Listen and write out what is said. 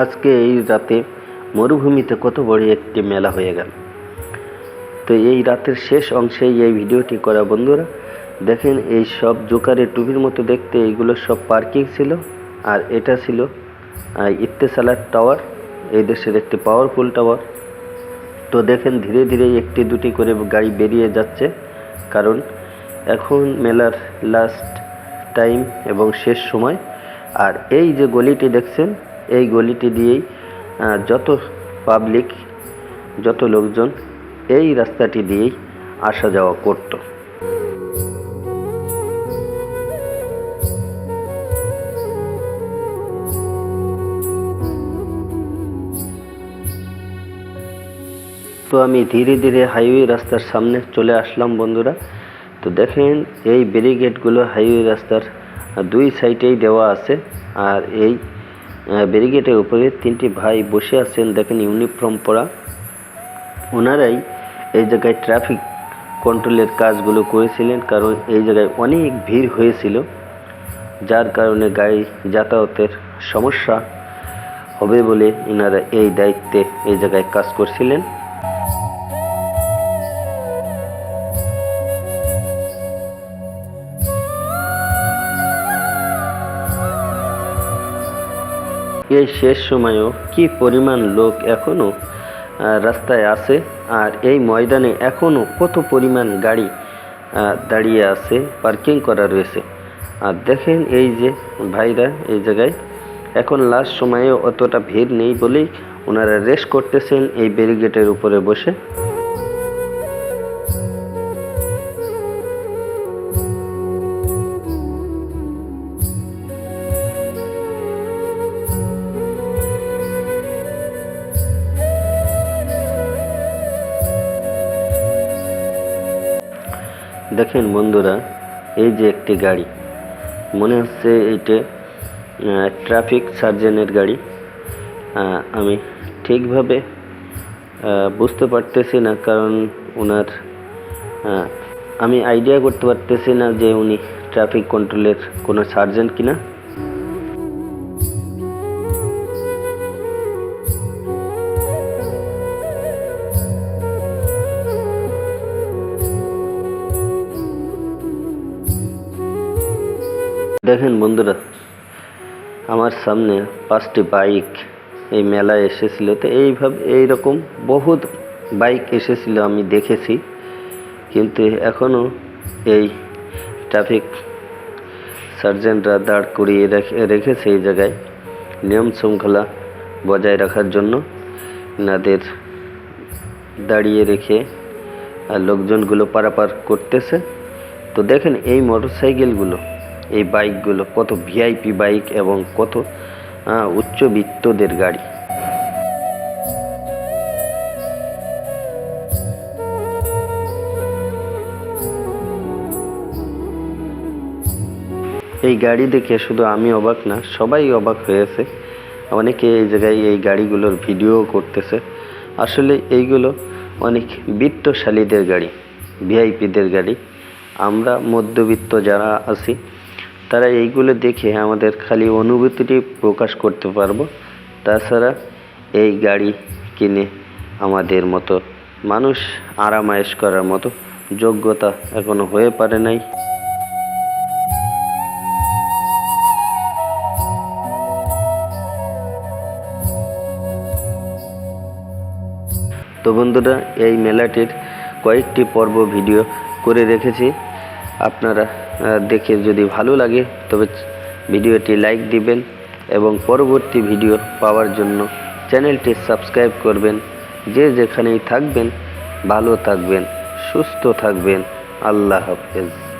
আজকে এই রাতে মরুভূমিতে কত বড় একটি মেলা হয়ে গেল। তো এই রাতের শেষ অংশেই এই ভিডিওটি করা বন্ধুরা, দেখেন এই সব জোকারের টুপির মতো দেখতে এইগুলো সব পার্কিং ছিল আর এটা ছিল ইত্তেসালার টাওয়ার, এই দেশের একটি পাওয়ারফুল টাওয়ার তো দেখেন ধীরে ধীরে একটি দুটি করে গাড়ি বেরিয়ে যাচ্ছে, কারণ এখন মেলার লাস্ট টাইম এবং শেষ সময়। আর এই যে গলিটি দেখছেন এই গলিটি দিয়েই যত পাবলিক যত লোকজন এই রাস্তাটি দিয়েই আসা যাওয়া করতো। তো আমি ধীরে ধীরে হাইওয়ে রাস্তার সামনে চলে আসলাম বন্ধুরা। তো দেখেন, এই ব্যারিগেডগুলো হাইওয়ে রাস্তার দুই সাইডেই দেওয়া আছে, আর এই ব্যারিগেডের উপরে তিনটি ভাই বসে আছেন। দেখেন ইউনিফর্ম পরা। ওনারাই এই জায়গায় ট্রাফিক কন্ট্রোলের কাজগুলো করেছিলেন, কারণ এই জায়গায় অনেক ভিড় হয়েছিল, যার কারণে গাড়ি যাতায়াতের সমস্যা হবে বলে এনারা এই দায়িত্বে এই জায়গায় কাজ করছিলেন। এই শেষ সময়েও কি পরিমাণ লোক এখনও রাস্তায় আছে? আর এই ময়দানে এখনও কত পরিমাণ গাড়ি দাঁড়িয়ে আছে পার্কিং করা রয়েছে? আর দেখেন এই যে ভাইরা এই জায়গায়, এখন লাস্ট সময়ে অতটা ভিড় নেই বলেই ওনারা রেস্ট করতেছেন এই ব্যারিগেটের উপরে বসে। দেখেন বন্ধুরা, এই যে একটি গাড়ি। মনে হচ্ছে এইটা ট্রাফিক সার্জেনের গাড়ি। আমি ঠিকভাবে বুঝতে পারতেছি না কারণ ওনার আমি আইডিয়া করতে পারতেছি না যে উনি ট্রাফিক কন্ট্রোলের কোনো সার্জেন্ট কিনা। দেখেন বন্ধুরা, আমার সামনে পাঁচটি বাইক এই মেলায় এসেছিল। তো এইভাবে, এইরকম বহুত বাইক এসেছিল আমি দেখেছি। কিন্তু এখনও এই ট্রাফিক সার্জেন্টরা দাঁড় করিয়ে রেখে, রেখেছে এই জায়গায় নিয়ম শৃঙ্খলা বজায় রাখার জন্য। এনাদের দাঁড়িয়ে রেখে আর লোকজনগুলো পারাপার করতেছে। তো দেখেন এই মোটরসাইকেলগুলো। এই বাইকগুলো, কত ভিআইপি বাইক এবং কত উচ্চবিত্তদের গাড়ি। এই গাড়ি দেখে শুধু আমি অবাক না, সবাই অবাক হয়েছে। অনেকে এই জায়গায় এই গাড়িগুলোর ভিডিও করতেছে। আসলে এইগুলো অনেক বিত্তশালীদের গাড়ি ভিআইপিদের গাড়ি। আমরা মধ্যবিত্ত যারা আছি তারা এইগুলো দেখে আমাদের খালি অনুভূতিটি প্রকাশ করতে পারব। তাছাড়া এই গাড়ি কিনে আমাদের মতো মানুষ আরামায়েশ করার মতো যোগ্যতা এখনও হয়ে পারে নাই। তো বন্ধুরা, এই মেলাটির কয়েকটি পর্ব ভিডিও করে রেখেছি। আপনারা দেখে যদি ভালো লাগে, তবে ভিডিওটি লাইক দিবেন এবং পরবর্তী ভিডিও পাওয়ার জন্য চ্যানেলটি সাবস্ক্রাইব করবেন। যে যেখানেই থাকবেন, ভালো থাকবেন, সুস্থ থাকবেন। আল্লাহ হাফেজ।